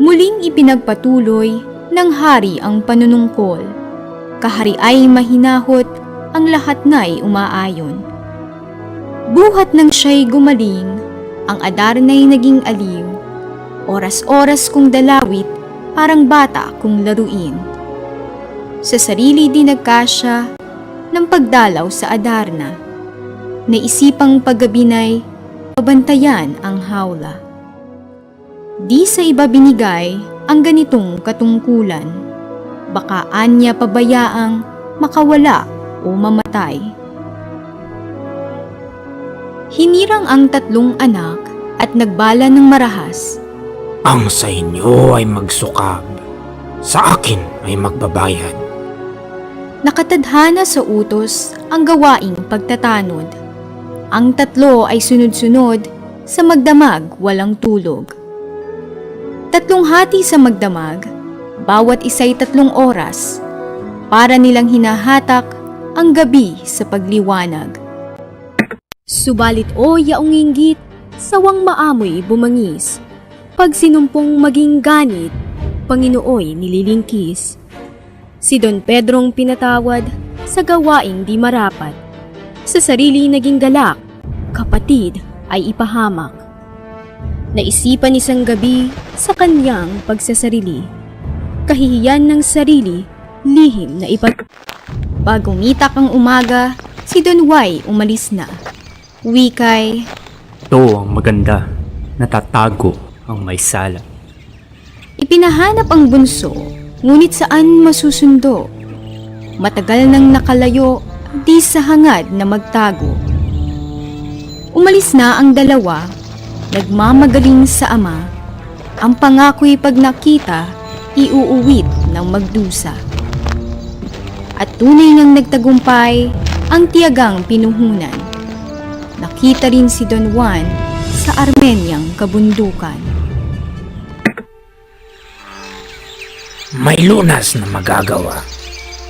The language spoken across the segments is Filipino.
Muling ipinagpatuloy ng hari ang panunungkol. Kahari ay mahinahot, ang lahat na'y umaayon. Buhat nang siya'y gumaling, ang adar na'y naging aliw. Oras-oras kong dalawit, parang bata kong laruin. Sa sarili di nagkasya ng pagdalaw sa Adarna. Naisipang paggabinay, pabantayan ang hawla. Di sa iba binigay ang ganitong katungkulan. Baka anya pabayaang makawala o mamatay. Hinirang ang tatlong anak at nagbala ng marahas. Ang sa inyo ay magsukab, sa akin ay magbabayad. Nakatadhana sa utos ang gawaing pagtatanod. Ang tatlo ay sunod-sunod sa magdamag walang tulog. Tatlong hati sa magdamag, bawat isa'y tatlong oras, para nilang hinahatak ang gabi sa pagliwanag. Subalit o yaong inggit, sawang maamoy bumangis. Pag sinumpong maging ganit, Panginooy nililingkis. Si Don Pedrong pinatawad sa gawaing di marapat. Sa sarili naging galak, kapatid ay ipahamak. Naisipan isang gabi sa kanyang pagsasarili. Kahihiyan ng sarili, lihim na ipat... Pag umitak ang umaga, si Don Y umalis na. Wikay, Ito ang maganda, natatago ang may sala. Ipinahanap ang bunso, ngunit saan masusundo? Matagal nang nakalayo, di sa hangad na magtago. Umalis na ang dalawa, nagmamagaling sa ama. Ang pangako'y pag nakita, iuuwit ng magdusa. At tunay ngang nagtagumpay ang tiyagang pinuhunan. Nakita rin si Don Juan sa Armenyang kabundukan. May lunas na magagawa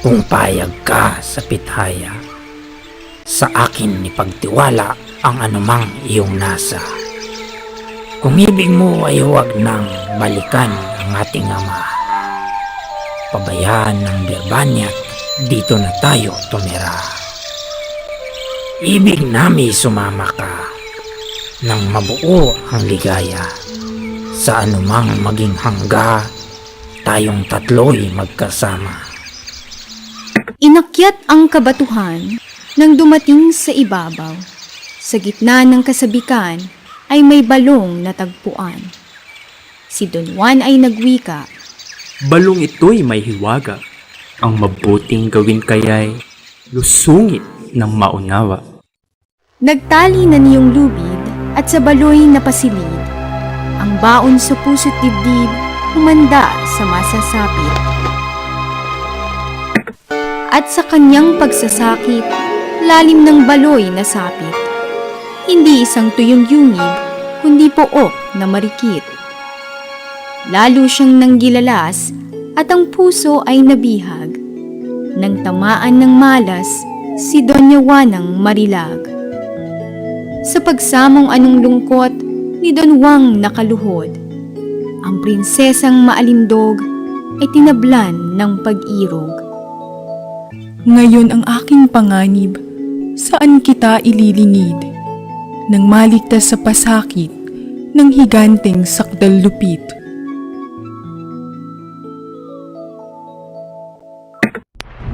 kung payag ka sa pithaya. Sa akin ipagtiwala ang anumang iyong nasa. Kung ibig mo ay huwag nang balikan ang ating ama. Pabayaan ng Birbanyat, dito na tayo tumira. Ibig nami sumama ka nang mabuo ang ligaya sa anumang maging hangga tayong tatlo'y magkasama. Inakyat ang kabatuhan nang dumating sa ibabaw. Sa gitna ng kasabikan ay may balong natagpuan. Si Don Juan ay nagwika, Balong ito'y may hiwaga. Ang mabuting gawin kaya'y lusungit ng maunawa. nagtali na niyong lubid at sa baloy napasilid. Ang baon sa puso't dibdib humanda sa masasapit. At sa kanyang pagsasakit, lalim ng baloy nasapit. Hindi isang tuyong yungib, kundi pook na marikit. Lalo siyang nanggilalas at ang puso ay nabihag. Nang tamaan ng malas, si Doña Juanang marilag. Sa pagsamong anong lungkot, ni Don Juan nakaluhod. Ang prinsesang maalindog ay tinablan ng pag-irog. Ngayon ang aking panganib, saan kita ililingid? Nang maligtas sa pasakit ng higanteng sakdal lupit.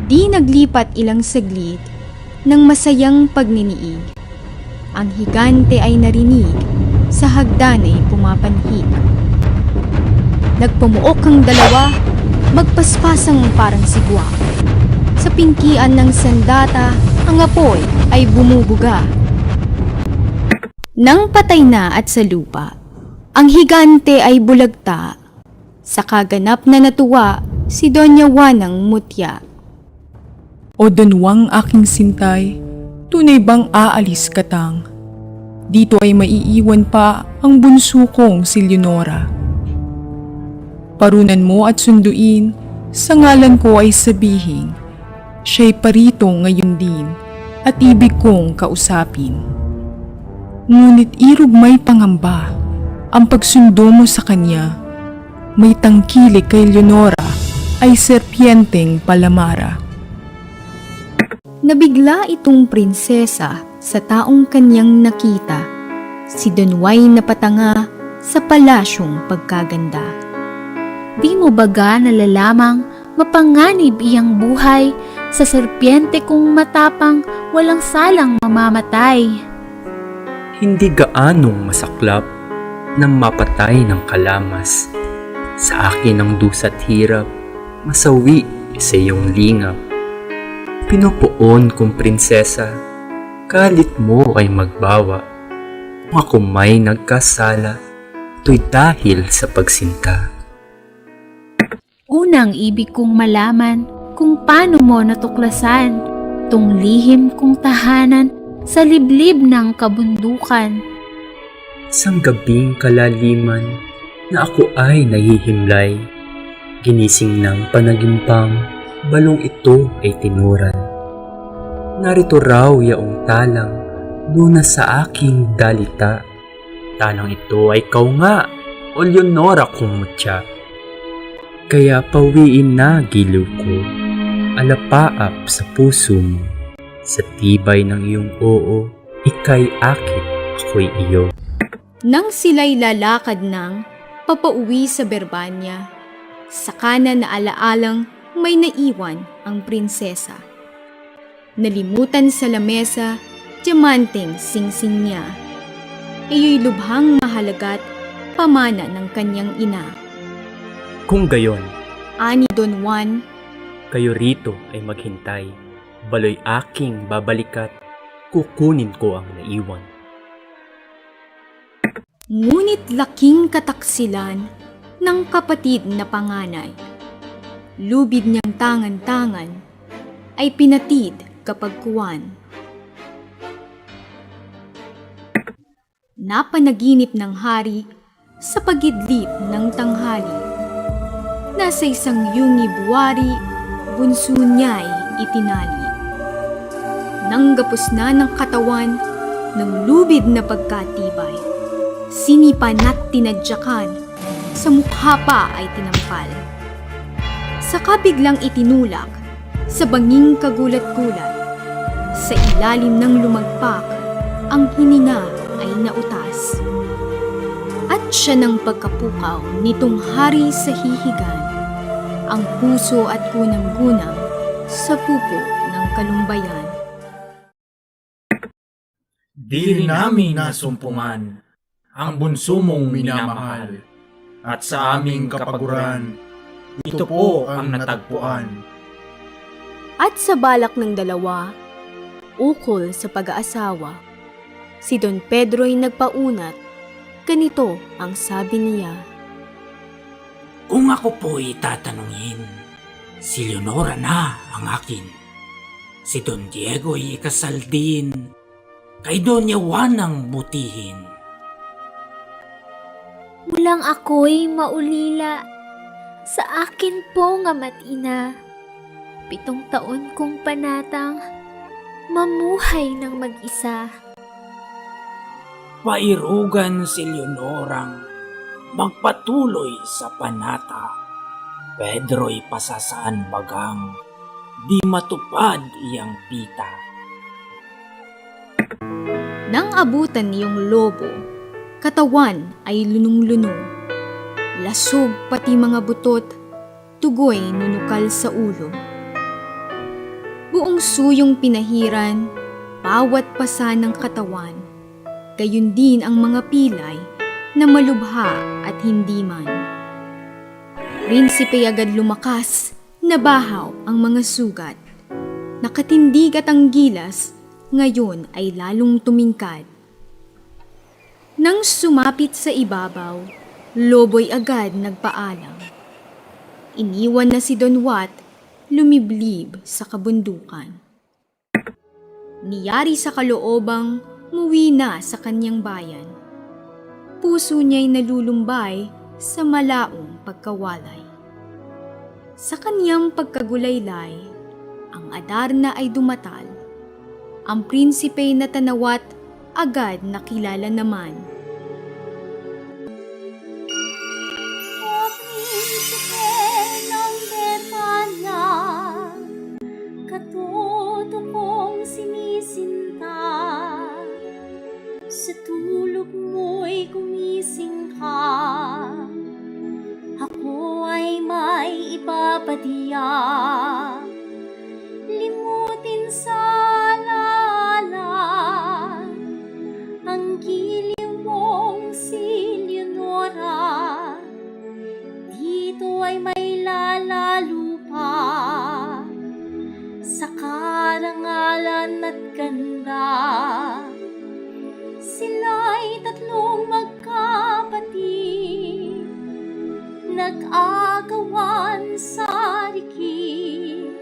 Di naglipat ilang saglit ng masayang pagniniig. Ang higante ay narinig, sa hagdan ay pumapanhik. Nagpumuok ang dalawa, magpaspasang parang sigwa. Sa pingkian ng sandata, ang apoy ay bumubuga. Nang patay na at sa lupa, ang higante ay bulagta. Sa kaganap na natuwa, si Doña Juanang mutya. O donwang aking sintay, tunay bang aalis katang? Dito ay maiiwan pa ang bunso kong si Leonora. Parunan mo at sunduin, sa ngalan ko ay sabihin, siya'y parito ngayon din at ibig kong kausapin. Ngunit irog may pangamba ang pagsundo mo sa kanya may tangkilik kay Leonora ay serpienteng palamara. Nabigla itong prinsesa sa taong kanyang nakita. Si Don Juan napatanga sa palasyong pagkaganda. Di mo baga nalalamang mapanganib iyang buhay sa serpiente kung matapang walang salang mamamatay. Hindi gaanong masaklap na mapatay ng kalamas. Sa akin ang dusa't hirap, masawi sa iyong lingap. Pinupuon kong prinsesa, kalit mo ay magbawa. Kung ako may nagkasala, ito'y dahil sa pagsinta. Unang ibig kong malaman kung paano mo natuklasan tong lihim kong tahanan sa liblib ng kabundukan. Isang gabing kalaliman na ako ay nahihimlay. Ginising ng panagimpang, balong ito ay tinuran. Narito raw yaong talang, luna sa aking dalita. Talang ito ay kau nga, o Leonora kong mutya. Kaya pawiin na giliw ko, alapaap sa puso mo. Sa tibay ng iyong oo, ikay akin, ako'y iyo. Nang sila'y lalakad ng papauwi sa Berbanya, sa kanan na alaalang may naiwan ang prinsesa. Nalimutan sa lamesa, diamanteng singsing niya. Iyo'y lubhang mahalagat pamana ng kanyang ina. Kung gayon, Ani Don Juan, kayo rito ay maghintay. Baloy aking babalikat, kukunin ko ang naiwan. ngunit laking kataksilan ng kapatid na panganay. Lubid niyang tangan-tangan ay pinatid kapag kuwan. Napanaginip ng hari sa pagidlip ng tanghali. Nasa isang yungi buwari, bunso niya'y itinali. Nang gapos na ng katawan ng lubid na pagkatibay, sinipan at tinadyakan, sa mukha pa ay tinampal. Saka biglang itinulak, sa banging kagulat-gulat, sa ilalim ng lumagpak, ang hininga ay nautas. At siya ng pagkapukaw nitong hari sa hihigan, ang puso at kunang-gunang sa pupo ng kalumbayan. Di rin namin nasumpungan ang bunso mong minamahal. At sa aming kapaguran, ito po ang natagpuan. At sa balak ng dalawa, ukol sa pag-aasawa, si Don Pedro'y nagpaunat, ganito ang sabi niya. Kung ako po'y tatanungin, si Leonora na ang akin. Si Don Diego'y ikasal din, kay Doña Juan ang butihin. Mulang ako'y maulila sa akin po nga matina. Pitong taon kong panatang mamuhay ng mag-isa. Pairugan si Leonorang magpatuloy sa panata. Pedro'y pasasaan bagang di matupad iyang pita. Nang abutan niyong lobo, katawan ay lunong-lunong. Lasog pati mga butot, tugoy nunukal sa ulo. Buong suyong pinahiran, bawat pasa ng katawan, gayon din ang mga pilay na malubha at hindi man. Prinsipe agad lumakas, nabahaw ang mga sugat. Nakatindig at ang gilas, ngayon ay lalong tumingkad. Nang sumapit sa ibabaw, Lobo'y agad nagpaalam. Iniwan na si Don Wat, lumiblib sa kabundukan. Niyari sa kaloobang muwi na sa kanyang bayan. Puso niya'y nalulumbay sa malaong pagkawalay. Sa kanyang pagkagulaylay, ang Adarna ay dumatal ang prinsipe na tanawat agad nakilala naman. Sa tulog mo'y gumising ka Ako ay may ibabadia at ganda Sila'y tatlong magkapatid Nag-agawan sa rikid.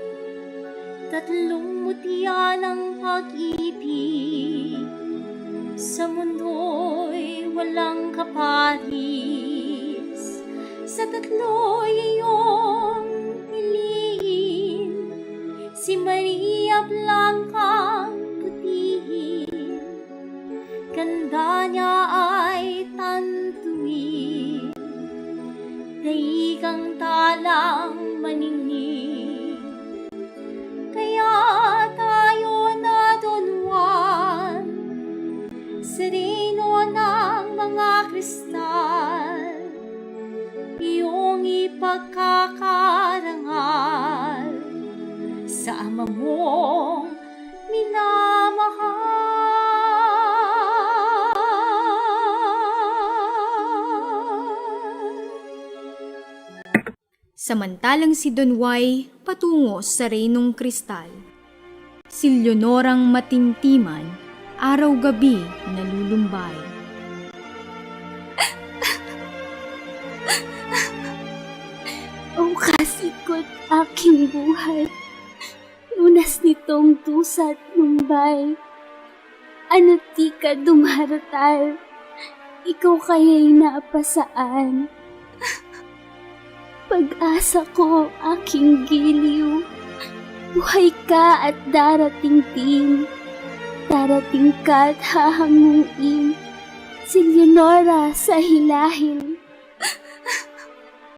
Tatlong mutya ng pag-ibig Sa mundo'y walang kaparis Sa tatlo'y iyong piliin Si Maria Blanca Daikang talang maningning Kaya tayo nadunwan Sa rino ng mga kristal. Iyong ipagkakarangal Sa ama mong Samantalang si Don Y patungo sa Reynong Kristal. Si Leonorang matintiman, araw-gabi nalulumbay. O kasikot aking buhay, lunas nitong tusat Mumbai. Ano ti ka dumaratal, ikaw kaya'y napasaan. Pag-asa ko aking giliw, buhay ka at darating din. Darating ka at hahanguin. Si Leonora sa hilahil